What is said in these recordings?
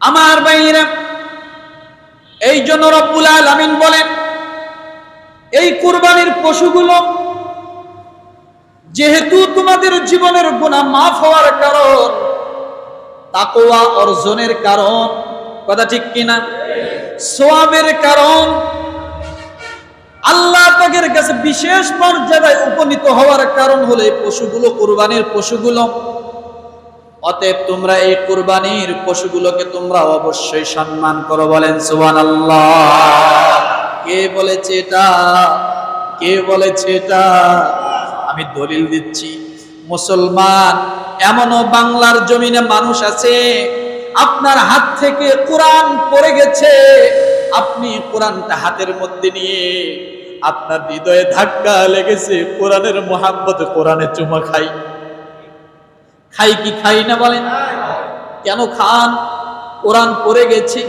আমার বাইরা এই জন্য রব্বুল আলামিন বলেন, এই কুরবানির পশুগুলো যেহেতু তোমাদের জীবনের গুণা মাফ হওয়ার কারণ, তাকওয়া অর্জনের কারণ, কথা ঠিক কিনা? সোয়াবের কারণ, আল্লাহ পাকের কাছে বিশেষ মর্যাদায় উপনীত হওয়ার কারণ হলো পশুগুলো, কুরবানির পশুগুলো। অতএব তোমরা এই কুরবানির পশুগুলোকে তোমরা অবশ্যই সম্মান করো বলেন সুবান কে বলেছে এটা? কে বলেছে এটা? আমি দলিল দিচ্ছি। মুসলমান, এমনও বাংলার জমিনে মানুষ আছে, আপনার হাত থেকে কোরআন পড়ে গেছে, আপনি কোরআনটা হাতের মধ্যে নিয়ে আপনার হৃদয়ে ধাক্কা লেগেছে, কোরআনের মোহাব্বত কোরআনে চুমা খাই। খাই কি খাই না বলেন কেন খান? কোরআন পড়ে গেছে।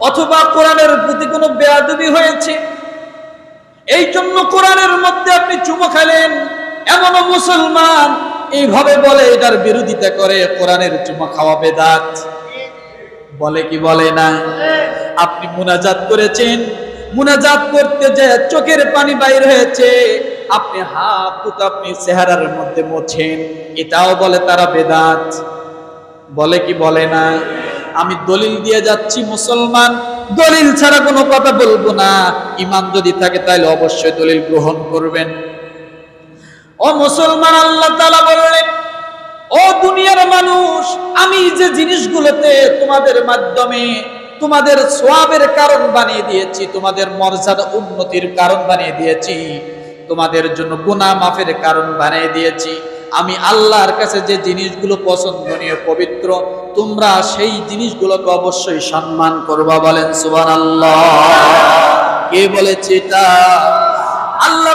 অথবা কোরআনের প্রতি কোনো বেয়াদবি হয়েছে? এই জন্য কোরআনের মধ্যে আপনি চুমো খেলেন এমনও মুসলমান এইভাবে বলে, এটার বিরোধিতা করে, কোরআনের চুমা খাওয়া বেদাত। বলে কি বলে না? আপনি মুনাজাত করেছেন। মুনাজাত করতে যে চোখের পানি বাইর হয়েছে। আপনি হাত দুটো আপনি চেহারার মধ্যে মোছেন, এটাও বলে তারা বেদাত। বলে কি বলে না? আমি দলিল দিয়ে যাচ্ছি মুসলমান, দলিল ছাড়া কোনো কথা বলব না। ইমান যদি থাকে তাহলে অবশ্যই দলিল গ্রহণ করবেন। ও মুসলমান, আল্লাহ তাআলা বললেন, ও দুনিয়ার মানুষ, আমি যে জিনিসগুলোতে তোমাদের মাধ্যমে তোমাদের সোয়াবের কারণ বানিয়ে দিয়েছি, তোমাদের মর্যাদা উন্নতির কারণ বানিয়ে দিয়েছি তোমাদের জন্য গুনাহ মাফের কারণ বানিয়ে দিয়েছি। আমি আল্লাহর কাছে যে জিনিসগুলো পছন্দনীয়, পবিত্র, তোমরা সেই জিনিসগুলোকে অবশ্যই সম্মান করবা বলেন সুবান আল্লাহ কে বলেছে এটা? আল্লাহ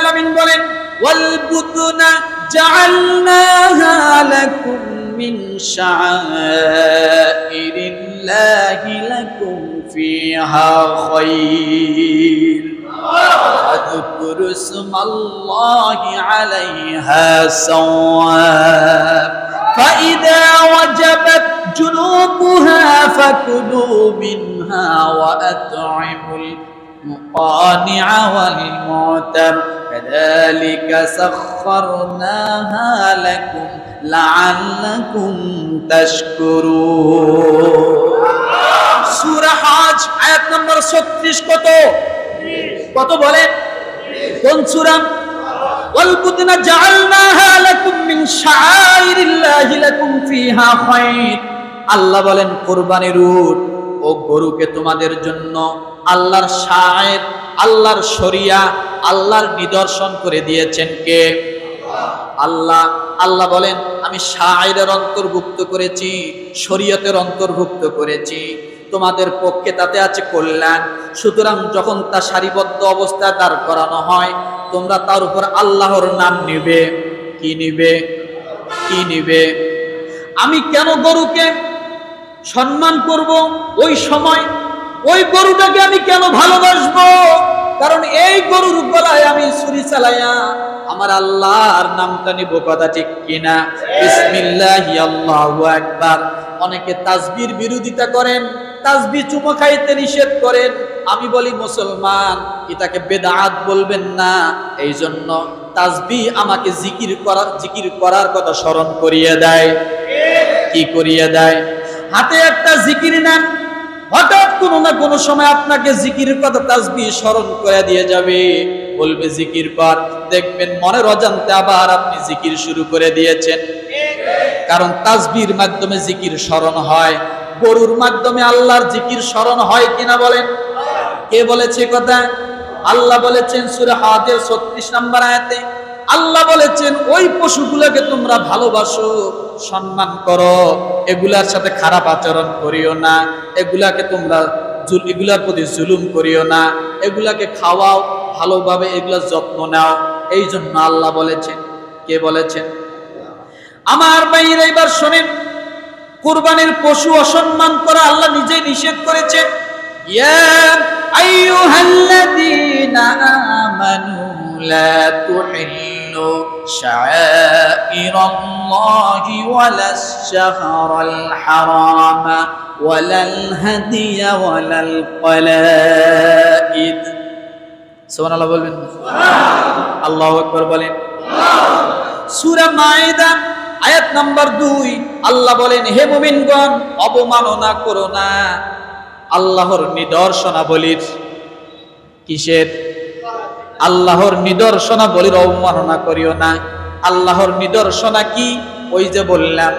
আলামিন বলেন, ওয়াল বুতুনা জাআলনাহা লাকুম শাআইরিল্লাহি লাকুম ফিহা খায়র فاذكروا اسم الله عليها صواب فإذا وجبت جنوبها فكلوا منها وأطعموا القانع والمعتر كذلك سخرناها لكم لعلكم تشكرون. سورة حاج آيات نمبر 36 কত কত বলেন কোন সূরা والبدن جعلناها لكم من شعائر الله لكم فيها خير আল্লাহ বলেন কোরবানির উট ও গরুকে তোমাদের জন্য আল্লাহর শায়ের আল্লাহর শরিয়া আল্লাহর নিদর্শন করে দিয়েছেন কে আল্লাহ আল্লাহ বলেন আমি শায়ের অন্তর্ভুক্ত করেছি শরীয়তের অন্তর্ভুক্ত করেছি তোমাদের পক্ষে তাতে আছে কল্যাণ। সুতরাং যখন তা সারিবদ্ধ অবস্থায় দাঁড় করানো হয়, তোমরা তার উপর আল্লাহর নাম নিবে। কি নিবে? কি নিবে? আমি কেন গরুকে সম্মান করব ওই সময়? ওই গরুটাকে আমি কেন ভালোবাসবো? কারণ এই গরুর গলায় আমি ছুরি চালাইয়া আমার আল্লাহর নামটা নিব কথা ঠিক কিনা? বিসমিল্লাহি আল্লাহু আকবার। অনেকে তাজবির বিরোধিতা করেন তাসবি চুমো খাইতে নিষেধ করেন। আমি বলি, মুসলমান, এটাকে বেদাত বলবেন না। এই জন্য তাজবি আমাকে জিকির করা, জিকির করার কথা স্মরণ করিয়ে দেয়। কি করিয়ে দেয়? হাতে একটা জিকির নেন, হঠাৎ কোনো না কোনো সময় আপনাকে জিকির কথা তাজবি স্মরণ করে দিয়ে যাবে। বলবে, জিকির কর। দেখবেন মনের অজান্তে আবার আপনি জিকির শুরু করে দিয়েছেন। কারণ তাজবির মাধ্যমে জিকির স্মরণ হয়। গরুর মাধ্যমে আল্লাহর জিকির স্মরণ হয় কিনা বলেন? কে বলেছে কথা? আল্লাহ বলেছেন সুরে হাদের 36 নম্বর আয়াতে, আল্লাহ বলেছেন, ওই পশুগুলোকে তোমরা ভালোবাসো, সম্মান করো। এগুলার সাথে খারাপ আচরণ করিও না। এগুলাকে তোমরা এগুলার প্রতি জুলুম করিও না। এগুলাকে খাওয়াও, ভালোভাবে এগুলার যত্ন নাও। এই জন্য আল্লাহ বলেছেন। কে বলেছেন? আমার বাইরে এবার শোনেন কুরবানির পশু অসম্মান করা আল্লাহ নিজেই নিষেধ করেছেন ইয়া আইয়ুহাল্লাযীনা আমানু লা তুহিল্লু শাআইরাল্লাহি ওয়ালাশ শাহরাল হারাম ولا الهدي ولا القلائد সুবহান আল্লাহ বলবেন আল্লাহ আকবার বলেন সূরা মায়েদা আয়াত নাম্বার দুই, আল্লাহ বলেন, হে মুমিনগণ, অবমাননা করো না। আল্লাহর নিদর্শনাবলীর কিসের? আল্লাহর নিদর্শনাবলীর অবমাননা করিও না। আল্লাহর নিদর্শনা কি? ওই যে বললাম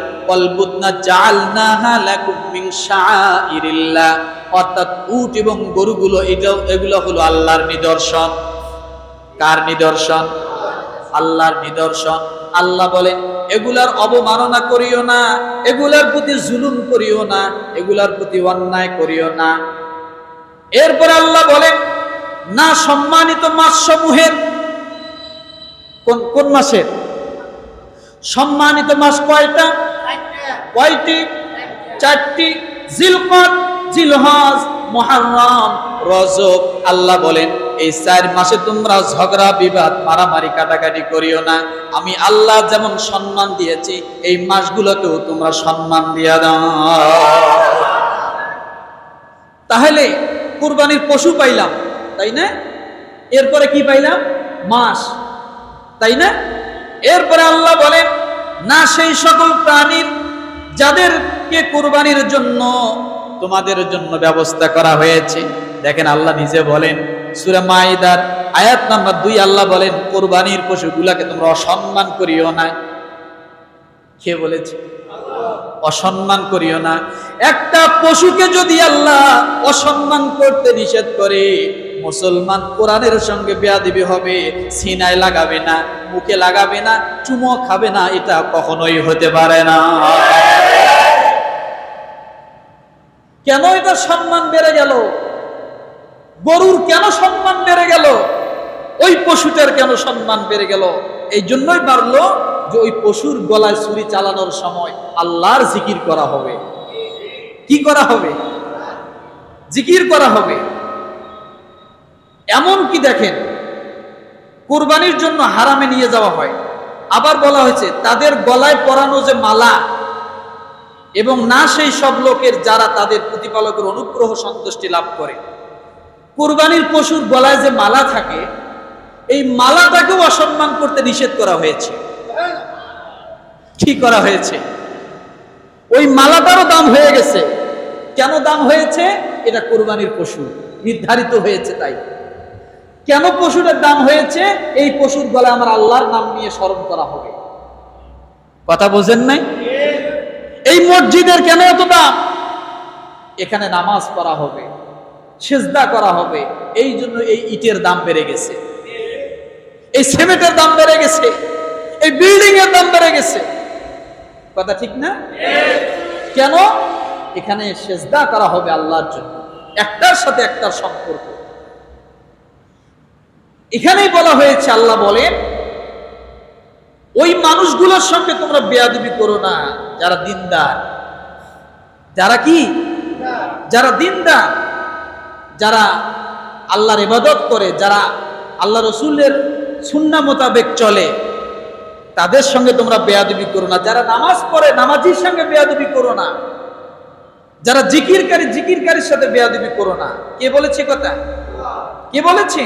অর্থাৎ উট এবং গরুগুলো এগুলো হলো আল্লাহর নিদর্শন। কার নিদর্শন? আল্লাহর নিদর্শন। আল্লাহ বলেন এগুলার অবমাননা করিও না, এগুলার প্রতি জুলুম করিও না, এগুলার প্রতি অন্যায় করিও না। এরপর আল্লাহ বলেন না সম্মানিত মাস সমূহের কোন কোন মাসের? সম্মানিত মাস কয়টা? কয়টি? চারটি। জিলকত জিলহজ মুহররম রজব। আল্লাহ বলেন এই চার মাসে তোমরা ঝগড়া, বিবাদ, মারামারি, কাটাকাটি করিও না। আমি আল্লাহ যেমন সম্মান দিয়েছি, এই মাসগুলোকেও তোমরা সম্মান দিয়া দাও। তাহলে কুরবানির পশু পাইলাম, তাই না? এরপরে কি পাইলাম? মাস, তাই না? এরপরে আল্লাহ বলেন, না, সেই সকল প্রাণীর যাদেরকে কুরবানির জন্য তোমাদের জন্য ব্যবস্থা করা হয়েছে। দেখেন আল্লাহ নিজে বলেন, সুরা মাইদার আয়াত নাম্বার দুই, আল্লাহ বলেন, কোরবানির পশুগুলাকে তোমরা অসম্মান করিও না। কে বলেছে? অসম্মান করিও না। একটা পশুকে যদি আল্লাহ অসম্মান করতে নিষেধ করে, মুসলমান কোরআনের সঙ্গে বেয়া বেয়াদিবি হবে, সিনায় লাগাবে না, মুখে লাগাবে না, চুমো খাবে না, এটা কখনোই হতে পারে না। কেন এটা সম্মান বেড়ে গেল? গরুর কেন সম্মান বেড়ে গেল? ওই পশুটার কেন সম্মান বেড়ে গেল? এই জন্যই বাড়লো যে ওই পশুর গলায় ছুরি চালানোর সময় আল্লাহর জিকির করা হবে। কি করা হবে? জিকির করা হবে। এমন কি দেখেন? কোরবানির জন্য হারামে নিয়ে যাওয়া হয়। আবার বলা হয়েছে, তাদের গলায় পরানো যে মালা এবং না সেই সব লোকের যারা তাদের প্রতিপালকের অনুগ্রহ সন্তুষ্টি লাভ করে। কোরবানির পশুর গলায় যে মালা থাকে, এই মালাটাকেও অসম্মান করতে নিষেধ করা হয়েছে। কি করা হয়েছে? ওই মালাটারও দাম হয়ে গেছে। কেন দাম হয়েছে? এটা কোরবানির পশু, নির্ধারিত হয়েছে তাই। কেন পশুটার দাম হয়েছে? এই পশুর গলায় আমার আল্লাহর নাম নিয়ে স্মরণ করা হবে। কথা বোঝেন নাই? এই মসজিদের কেন এত দাম? এখানে নামাজ পড়া হবে, সেজদা করা হবে, এই জন্য এই ইটের দাম বেড়ে গেছে। এই সিমেন্টের দাম বেড়ে গেছে, এই বিল্ডিং এর দাম বেড়ে গেছে। কথা ঠিক না? কেন? এখানে সেজদা করা হবে আল্লাহর জন্য, একটার সাথে একটার সম্পর্ক। এখানেই বলা হয়েছে, আল্লাহ বলেন ওই মানুষগুলোর সঙ্গে তোমরা বেয়াদবি করো না, যারা দিনদার। যারা কি? যারা দিনদার। যারা আল্লাহর ইবাদত করে, যারা আল্লাহ রসুলের সুন্না মোতাবেক চলে, তাদের সঙ্গে তোমরা বেয়াদবি করো না। যারা নামাজ পড়ে, নামাজির সঙ্গে বেয়াদবি করো না। যারা জিকিরকারী, জিকিরকারীর সাথে বেয়াদবি করো না। কে বলেছে কথা? কে বলেছে?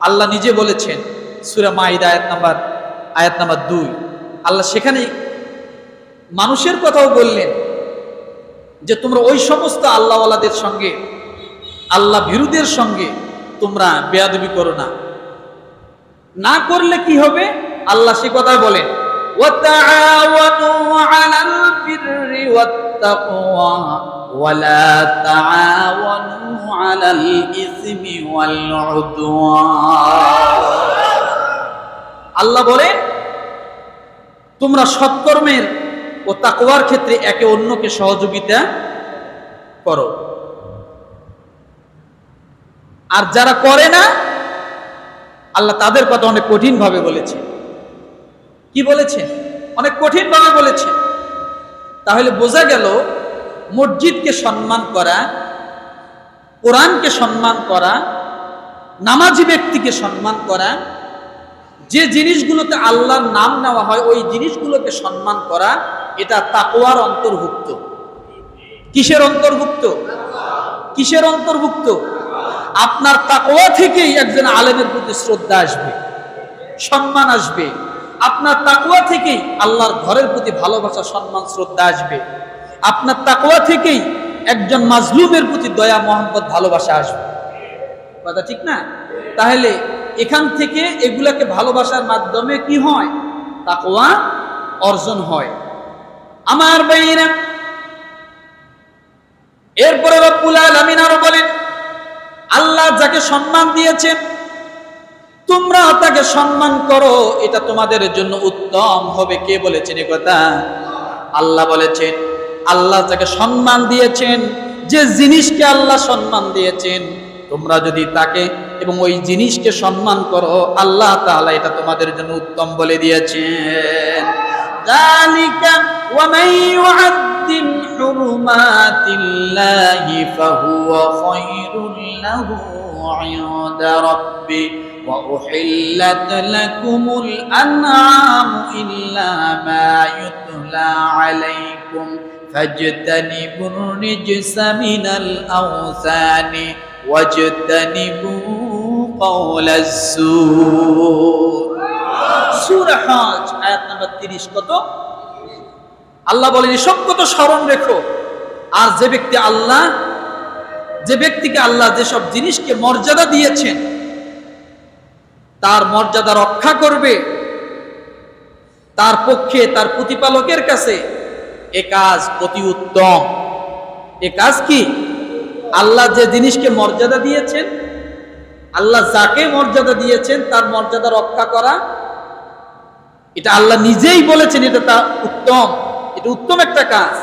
আল্লাহ নিজে বলেছেন, সুরা মাইদা আয়াত নাম্বার আয়াত নাম্বার দুই। আল্লাহ সেখানে মানুষের কথাও বললেন যে, তোমরা ওই সমস্ত আল্লাহওয়ালাদের সঙ্গে, আল্লাহ ভিরুদের সঙ্গে তোমরা বেয়াদবি করো না। না করলে কি হবে? আল্লাহ সে কথা বলেন ওয়ালা আল্লাহ বলেন, তোমরা সৎকর্মের ও তাকওয়ার ক্ষেত্রে একে অন্যকে সহযোগিতা করো। আর যারা করে না, আল্লাহ তাদের কথা অনেক কঠিন ভাবে বলেছে। কি বলেছে? অনেক কঠিন ভাবে বলেছে। তাহলে বোঝা গেল, মসজিদকে সম্মান করা, কোরআনকে সম্মান করা, নামাজি ব্যক্তিকে সম্মান করা যে জিনিসগুলোতে আল্লাহর নাম নেওয়া হয়, ওই জিনিসগুলোকে সম্মান করা, এটা তাকওয়ার অন্তর্ভুক্ত। কিসের অন্তর্ভুক্ত? কিসের অন্তর্ভুক্ত? আপনার তাকওয়া থেকেই একজন আলেমের প্রতি শ্রদ্ধা আসবে, সম্মান আসবে। আপনার তাকওয়া থেকেই আল্লাহর ঘরের প্রতি ভালোবাসা, সম্মান, শ্রদ্ধা আসবে। আপনার তাকওয়া থেকেই একজন মাজলুমের প্রতি দয়া মোহাম্মদ ভালোবাসা আসবে। কথা ঠিক না? তাহলে এখান থেকে এগুলাকে ভালোবাসার মাধ্যমে কি হয়? তাকওয়া অর্জন হয়। আমার বাইরা এরপরে আরও বলেন, আল্লাহ যাকে সম্মান দিয়েছেন তোমরা তাকে সম্মান করো, এটা তোমাদের জন্য উত্তম হবে। কে বলেছেন কথা? আল্লাহ বলেছেন, আল্লাহ যাকে সম্মান দিয়েছেন, যে জিনিসকে আল্লাহ সম্মান দিয়েছেন তোমরা যদি তাকে এবং ওই জিনিসকে সম্মান করো আল্লাহ তাআলা এটা তোমাদের জন্য উত্তম বলে দিয়েছেন ذلك ومن يعظم حرمات الله فهو خير له عند ربه وأحلت لكم الأنعام إلا ما يتلى عليكم فاجتنبوا الرجس من الأوثان واجتنبوا قول الزور সূরা হজ আয়াত নাম্বার 30 কত আল্লাহ বলেন এসব কত স্মরণ রেখো আর যে ব্যক্তি আল্লাহ যে ব্যক্তিকে আল্লাহ যেসব জিনিসকে মর্যাদা দিয়েছেন তার মর্যাদা রক্ষা করবে তার পক্ষে তার প্রতিপালকের কাছে এ কাজ অতি উত্তম এ কাজ কি আল্লাহ যে জিনিসকে মর্যাদা দিয়েছেন, আল্লাহ যাকে মর্যাদা দিয়েছেন, তার মর্যাদা রক্ষা করা, এটা আল্লাহ নিজেই বলেছেন, এটা তা উত্তম। এটা উত্তম একটা কাজ।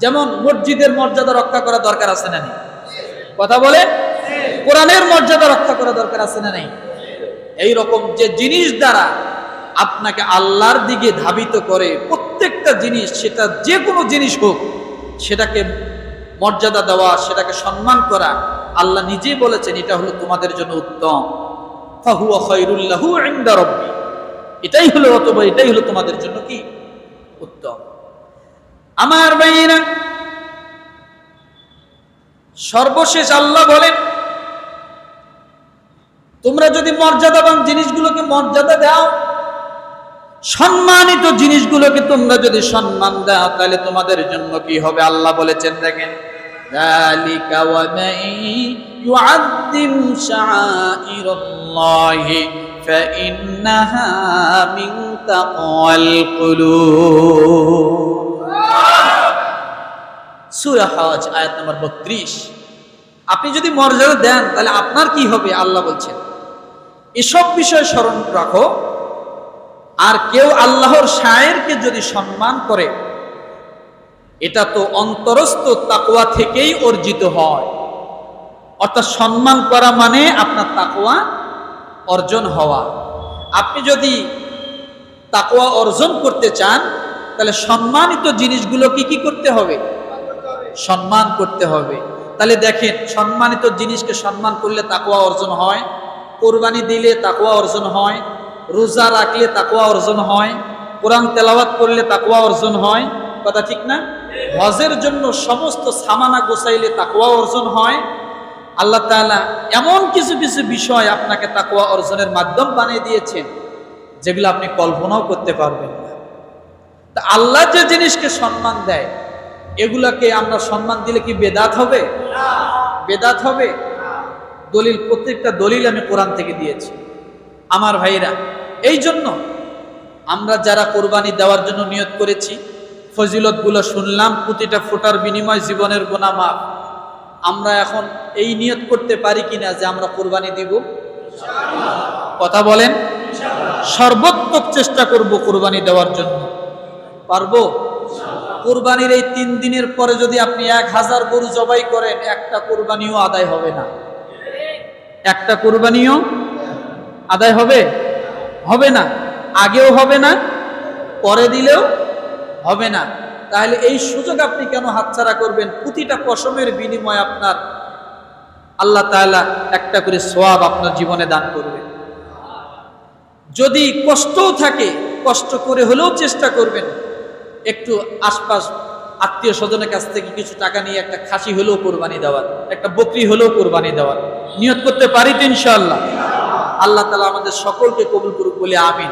যেমন মসজিদের মর্যাদা রক্ষা করা দরকার আছে না নেই? কথা বলে? কোরআনের মর্যাদা রক্ষা করা দরকার আছে না নেই? এই রকম যে জিনিস দ্বারা আপনাকে আল্লাহর দিকে ধাবিত করে প্রত্যেকটা জিনিস, সেটা যে কোনো জিনিস হোক, সেটাকে মর্যাদা দেওয়া, সেটাকে সম্মান করা, আল্লাহ নিজেই বলেছেন এটা হলো তোমাদের জন্য উত্তম। এটাই হলো অথবা এটাই হলো তোমাদের জন্য কি? উত্তম। আমার ভাইয়েরা, সর্বশেষ আল্লাহ বলেন, তোমরা যদি মর্যাদাবান জিনিসগুলোকে মর্যাদা দাও, সম্মানিত জিনিসগুলোকে তোমরা যদি সম্মান দাও, তাহলে তোমাদের জন্য কি হবে? আল্লাহ বলেছেন, দেখেন। ذلك ومن يعظم شعائر الله فإنها من تقوى القلوب সূরা হজ আয়াত নম্বর 32 আপনি যদি মর্যাদা দেন তাহলে আপনার কি হবে আল্লাহ বলছেন এসব বিষয় স্মরণ রাখো আর কেউ আল্লাহর শায়েরকে যদি সম্মান করে এটা তো অন্তরস্থ তাকওয়া থেকেই অর্জিত হয়। অর্থাৎ সম্মান করা মানে আপনার তাকওয়া অর্জন হওয়া। আপনি যদি তাকওয়া অর্জন করতে চান, তাহলে সম্মানিত জিনিসগুলো কি কি করতে হবে? সম্মান করতে হবে। তাহলে দেখেন, সম্মানিত জিনিসকে সম্মান করলে তাকওয়া অর্জন হয়। কোরবানি দিলে তাকওয়া অর্জন হয়। রোজা রাখলে তাকওয়া অর্জন হয়। কোরআন তেলাওয়াত করলে তাকওয়া অর্জন হয়। কথা ঠিক না? হজের জন্য সমস্ত সামানা গোসাইলে তাকওয়া অর্জন হয়। আল্লাহ তাআলা এমন কিছু কিছু বিষয় আপনাকে তাকওয়া অর্জনের মাধ্যম বানিয়ে দিয়েছেন, যেগুলো আপনি কল্পনাও করতে পারবেন না। তা আল্লাহ যে জিনিসকে সম্মান দেয়, এগুলাকে আমরা সম্মান দিলে কি বেদাত হবে? বেদাত হবে? দলিল, প্রত্যেকটা দলিল আমি কোরআন থেকে দিয়েছি। আমার ভাইরা এই জন্য আমরা যারা কোরবানি দেওয়ার জন্য নিয়ত করেছি ফজিলতগুলো শুনলাম, প্রতিটা ফোটার বিনিময় জীবনের গোনা মাপ আমরা এখন এই নিয়ত করতে পারি কিনা যে আমরা কোরবানি দিব? কথা বলেন। সর্বোত্তক চেষ্টা করব কোরবানি দেওয়ার জন্য। পারব? কোরবানির এই তিন দিনের পরে যদি আপনি এক হাজার গরু জবাই করেন, একটা কোরবানিও আদায় হবে না। একটা কোরবানিও আদায় হবে? হবে না। আগেও হবে না, পরে দিলেও হবে না। তাহলে এই সুযোগ আপনি কেন হাতছাড়া করবেন? প্রতিটা পশমের বিনিময়ে আপনার আল্লাহ তাআলা একটা করে সোয়াব আপনার জীবনে দান করবেন যদি কষ্টও থাকে, কষ্ট করে হলেও চেষ্টা করবেন। একটু আশপাশ আত্মীয় স্বজনের কাছ থেকে কিছু টাকা নিয়ে একটা খাসি হলেও কোরবানি দেওয়ার, একটা বকরি হলেও কোরবানি দেওয়ার। নিয়ত করতে পারি তো ইনশাআল্লাহ। আল্লাহ তালা আমাদের সকলকে কবুল করুক বলে আমিন।